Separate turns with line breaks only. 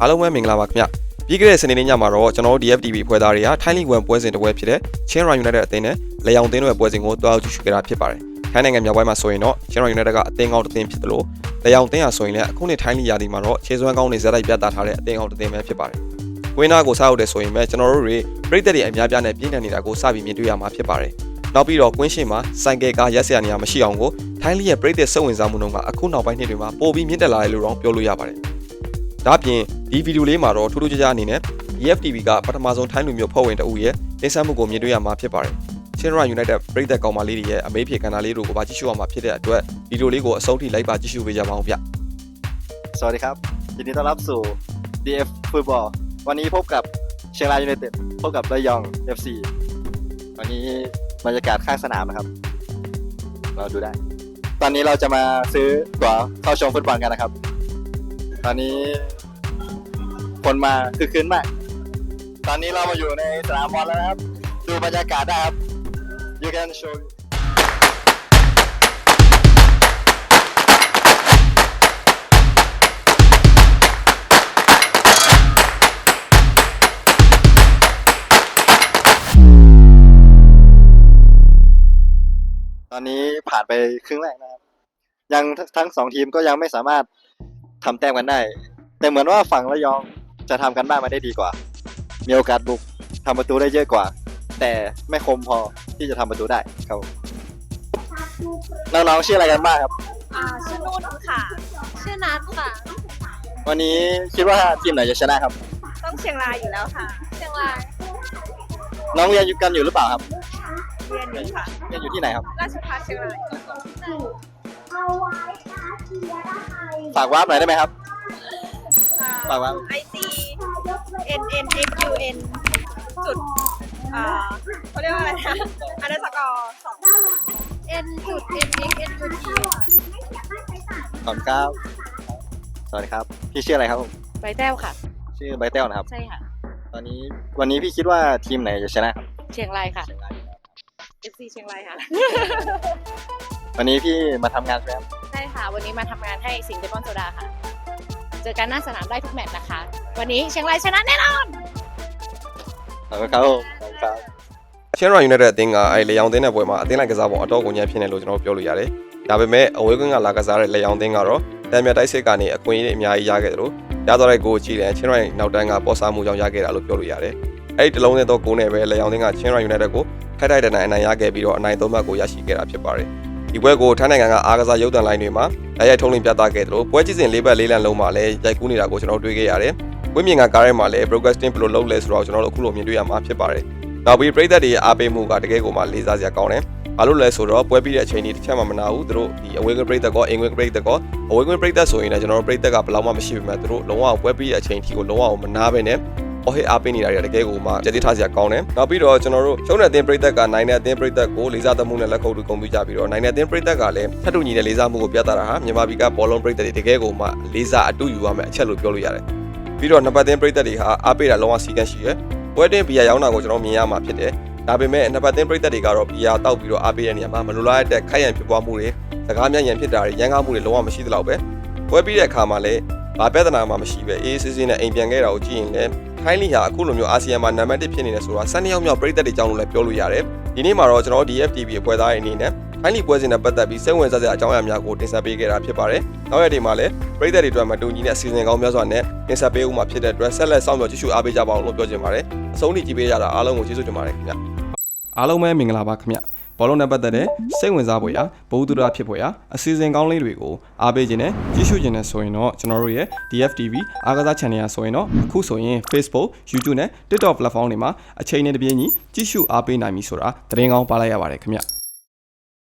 အားလုံးပဲမင်္ဂလာပါခင်ဗျပြီးခဲ့တဲ့စနေနေ့ညမှာတော့ကျွန်တော်တို့ DFTV ဖွဲ့သားတွေကထိုင်းလီဂ်1ပွဲစဉ်တစ်ပွဲဖြစ်တဲ့ Chin Run United အသင်းနဲ့လေယောင်အသင်းတို့ရဲ့ပွဲစဉ်ကိုတွားရောက်ကြည့်ရှုခဲ့တာဖြစ်ပါတယ်ထိုင်းနိုင်ငံမြောက်ပိုင်းမှာဆိုရင်တော့ Chin Run United ကအသင်းကောင်းတစ်သင်းဖြစ်တယ်လို့လေယောင်အသင်းဟာဆိုရင်လည်းအခုနှစ်ထိုင်းလီဂ်ရာသီမှာတော့ခြေစွမ်းကောင်းတွေဇက်တိုက်ပြသထားတဲ့အသင်းကောင်းတစ်သင်းပဲဖြစ်ပါတယ်ဝင်းနာကိုစားဟုတ်တယ်ဆိုရင်ပဲကျွန်တော်တို့တွေပြည်သက်တွေအများပြားနဲ့ပြည်နေနေတာကိုစပြီးမြင်တွေ့ရမှာဖြစ်ပါတယ်နောက်ပြီးတော့ကွင်းရှိမှာစိုင်ကယ်ကားရက်စရာနေရာမရှိအောင်ကိုထိုင်းလီရဲ့ပြည်သက်စိတ်ဝင်စားမှုနှုန်းကအခုနောက်ပိုင်းနှစ်တွေမှာပိုပြီးမြင့်တက်လာတယ်လို့တော့ပြောလို့ရပါတယ်။ဒါ့အပြင် ဒီဗီဒီယိုလေးမှာတော့ထူးထူးခြားခြားအနေနဲ့ EFTV ကပထမဆုံးထိုင်းလူမျိုးဖွဲ့ဝင်တအူရဲ့တင်ဆက်မှုကိုမြင်တွေ့ရမှာဖြစ်ပါတယ်။ Chinra United ပြည်သက်ကောင်မလေးတွေရဲ့အမေးဖြေကဏ္ဍလေးတို့ကိုပါကြည့်ရှုရမှာဖြစ်တဲ့အတွက်ဗီဒီယိုလေးကိုအဆုံးထိလိုက်ပါကြည့်ရှုပေးကြပါအောင်ဗျ။
สวัสดีครับยินดีต้อนรับสู่ DF Football วันนี้พบกับเชียงรายยูไนเต็ดพบกับระยอง FC วันนี้บรรยากาศข้างสนามนะครับ เราดูได้ ตอนนี้เราจะมาซื้อตั๋วเข้าชมฟุตบอลกันนะครับ ตอนนี้ คนมาคือคืนมาก ตอนนี้เรามาอยู่ในสนามบอลแล้วนะครับ ดูบรรยากาศได้ครับ you can show ตอนนี้ผ่านไปครึ่งแรกนะครับ ยังทั้งสองทีมก็ยังไม่สามารถทำแต้มกันได้ แต่เหมือนว่าฝั่งระยอง จะทำกันบ้านมาได้ดีกว่า มีโอกาสบุกทำประตูได้เยอะกว่า แต่ไม่คมพอที่จะทำประตูได้ครับผมน้องๆชื่ออะไรกันบ้างครับ
อ่าชื่อนุ่นค่ะ ชื่อนัทค่ะ
วันนี้คิดว่าทีมไหนจะชนะครับ
ต้องเชียงรายอยู่แล้วค่ะ เชียงราย
น้องเรียนอยู่กันอยู่หรือเปล่าครับ
เรียนอยู่ค่ะ
เรียนอยู่ที่ไหนครับ
ราชภัฏเชียงราย
ฝากวาร์ปหน่อยได้ไหมครับฝากไว้
ไอจี N N X U N จุดอ่าเขาเรียกว่าอะไรนะอันดับสกอร์สอง N จุด N X N U T
ขอบคุณครับ สวัสดีครับ พี่ชื่ออะไรครับผม
ใบแต้วค่ะ
ชื่อใบเต้วนะครับ
ใช่ค่ะ
ตอนนี้วันนี้พี่คิดว่าทีมไหนจะชนะครับ
เชียงรายค่ะ FC เชียงรายค่ะ
วันนี้พี่มาทำงานใช่ไหมครับ
ใช่ค่ะ วันนี้มาทำงานให้สิงห์เดมอนโซดาค่ะ เจอกันหน้าสนามได้ทุกแมตช์นะคะ วันนี้เชียงรายชนะแน่นอน
ขอบคุณครับผมขอบคุณครับ
Chinra United အသင်းကအဲလေယောင်အသင်းနဲ့ပွဲမှာအသင်းလိုက်ကစားပုံအတော့ကိုညံဖြစ်နေလို့ကျွန်တော်ပြောလို့ရတယ်။ဒါပေမဲ့အဝေးကွင်းကလာကစားတဲ့လေယောင်အသင်းကတော့တံမြတ်တိုက်စစ်ကနေအခွင့်အရေးအများကြီးရခဲ့တယ်လို့ရသွားတဲ့ကိုကြည့်တယ် Chinra နောက်တန်းကပေါ်စားမှုကြောင့်ရခဲ့တာလို့ပြောလို့ရတယ်။အဲ့ဒီတလုံးနဲ့တော့ကိုနဲ့ပဲလေယောင်အသင်းက Chinra United ကိုထိုက်ထိုက်တန်တန်အနိုင်ရခဲ့ပြီးတော့အနိုင်သုံးမှတ်ကိုရရှိခဲ့တာဖြစ်ပါတယ်။ ဒီပွဲကိုထိုင်းနိုင်ငံကအားကစားရုပ်သံလိုင်းတွေမှာတိုက်ရိုက်ထုတ်လွှင့်ပြသခဲ့တယ်လို့ပွဲကြည့်စဉ်လေးပတ်လေးလံလုံးမှာလည်းရိုက်ကူးနေတာကိုကျွန်တော်တွေ့ခဲ့ရတယ်။ဝင်းမြင်ကကားထဲမှာလည်း broadcasting ဘယ်လိုလုပ်လဲဆိုတော့ကျွန်တော်တို့အခုလိုမြင်တွေ့ရမှာဖြစ်ပါတယ်။နောက်ပြီးပြည်သက်တွေရဲ့အားပေးမှုကတကယ်ကိုမှလေးစားစရာကောင်းတယ်။ဘာလို့လဲဆိုတော့ပွဲပြီးတဲ့အချိန်ကြီးတစ်ချက်မှမနာဘူး။သူတို့ဒီအဝေးကွင်းပြည်သက်ကောအင်္ဂလိပ်ပြည်သက်ကောအဝေးကွင်းပြည်သက်ဆိုရင်လည်းကျွန်တော်တို့ပြည်သက်ကဘယ်လောက်မှမရှိပေမဲ့သူတို့လုံးဝပွဲပြီးတဲ့အချိန်ထိကိုလုံးဝမနာပဲနဲ့ အော်ဟစ်အားပေးနေတာတွေတကယ်ကိုမှကြည်တိထားစရာကောင်းတယ်။နောက်ပြီးတော့ကျွန်တော်တို့ရှုံးတဲ့အသင်းပြည်သက်ကနိုင်တဲ့အသင်းပြည်သက်ကိုလေးစားသမှုနဲ့လက်ခုပ်တူဂုဏ်ပြုကြပြီးတော့နိုင်တဲ့အသင်းပြည်သက်ကလည်းထပ်တူညီတဲ့လေးစားမှုကိုပြသတာဟာမြန်မာပြည်ကဘောလုံးပြည်သက်တွေတကယ်ကိုမှလေးစားအတူယူရမယ်အချက်လို့ပြောလို့ရတယ်။ပြီးတော့နံပါတ်3ပြည်သက်တွေဟာအားပေးတာလုံးဝစီကံရှိရဲ။ပွဲတင်ဘီယာရောင်းတာကိုကျွန်တော်မြင်ရမှာဖြစ်တယ်။ဒါပေမဲ့နှစ်ပတ်သင်းပြည်သက်တွေကတော့ဘီယာတောက်ပြီးတော့အားပေးတဲ့နေရာမှာမလိုလားတဲ့ခိုက်ရန်ဖြစ်ပွားမှုတွေစကားများရန်ဖြစ်တာတွေရန်ကားမှုတွေလုံးဝမရှိသလောက်ပဲပွဲပြီးတဲ့အခါမှာလည်းဘာပြဿနာမှမရှိပဲအေးအေးဆေးဆေးနဲ့အိမ်ပြန်ခဲ့တာကိုကြည့်ရင်လည်း ခိုင်းလီဟာအခုလိုမျိုးအာဆီယံမှာနံပါတ်1ဖြစ်နေတယ်ဆိုတာ12ယောက်မြောက်ပြည်သက်တွေကြောင့်လို့လည်းပြောလို့ရတယ်ဒီနေ့မှာတော့ကျွန်တော် DFTV အဖွဲ့သားတွေအနေနဲ့ခိုင်းလီပွဲစဉ်နဲ့ပတ်သက်ပြီးစိတ်ဝင်စားစရာအကြောင်းအရာများကိုတင်ဆက်ပေးခဲ့တာဖြစ်ပါတယ်နောက်ရက်ဒီမှာလည်းပြည်သက်တွေအတွက်မတူညီတဲ့အစီအစဉ်ကောင်းများစွာနဲ့တင်ဆက်ပေးဦးမှာဖြစ်တဲ့အတွက်ဆက်လက်စောင့်မျှော်ကြည့်ရှုအားပေးကြပါအောင်လို့ပြောချင်ပါတယ်အဆုံးထိကြည့်ပေးကြတာအားလုံးကိုကျေးဇူးတင်ပါတယ်ခင်ဗျအားလုံးပဲမင်္ဂလာပါခင်ဗျ ဘောလုံးနဲ့ပတ်သက်တဲ့စိတ်ဝင်စားဖွယ်ရာဘဝတုဒဖြစ်ဖွယ်ရာအစီအစဉ်ကောင်းလေးတွေကိုအားပေးခြင်းနဲ့ကြည့်ရှုခြင်းနဲ့ဆိုရင်တော့ကျွန်တော်တို့ရဲ့ DFTV အားကစား channel ရဆိုရင်တော့အခုဆိုရင် Facebook YouTube နဲ့ TikTok platform တွေမှာအချိန်နဲ့တပြေးညီကြည့်ရှုအားပေးနိုင်ပြီဆိုတာသတင်းကောင်းပါလိုက်ရပါတယ်ခင်ဗျ